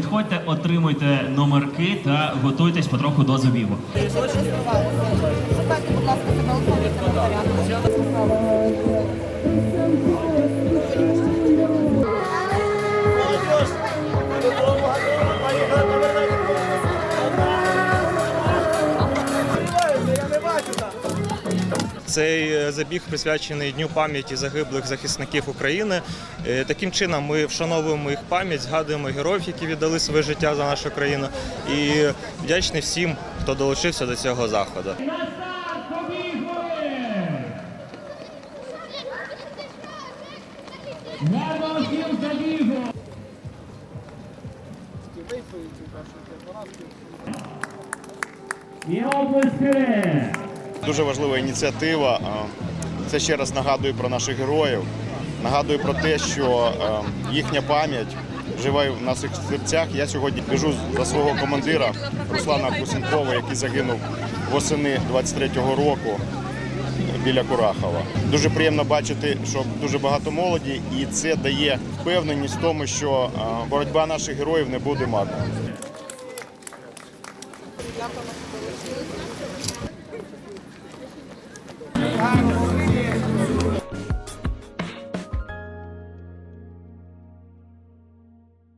підходьте, отримуйте номерки та готуйтесь потроху до забігу. Цей е, забіг присвячений Дню пам'яті загиблих захисників України. Е, Таким чином ми вшановуємо їх пам'ять, згадуємо героїв, які віддали своє життя за нашу країну. І вдячний всім, хто долучився до цього заходу. І облески! Дуже важлива ініціатива. Це ще раз нагадує про наших героїв, нагадує про те, що е, їхня пам'ять живе в наших серцях. Я сьогодні біжу за свого командира Руслана Кусенкова, який загинув восени 23-го року біля Курахова. Дуже приємно бачити, що дуже багато молоді, і це дає впевненість в тому, що е, боротьба наших героїв не буде що долучилися.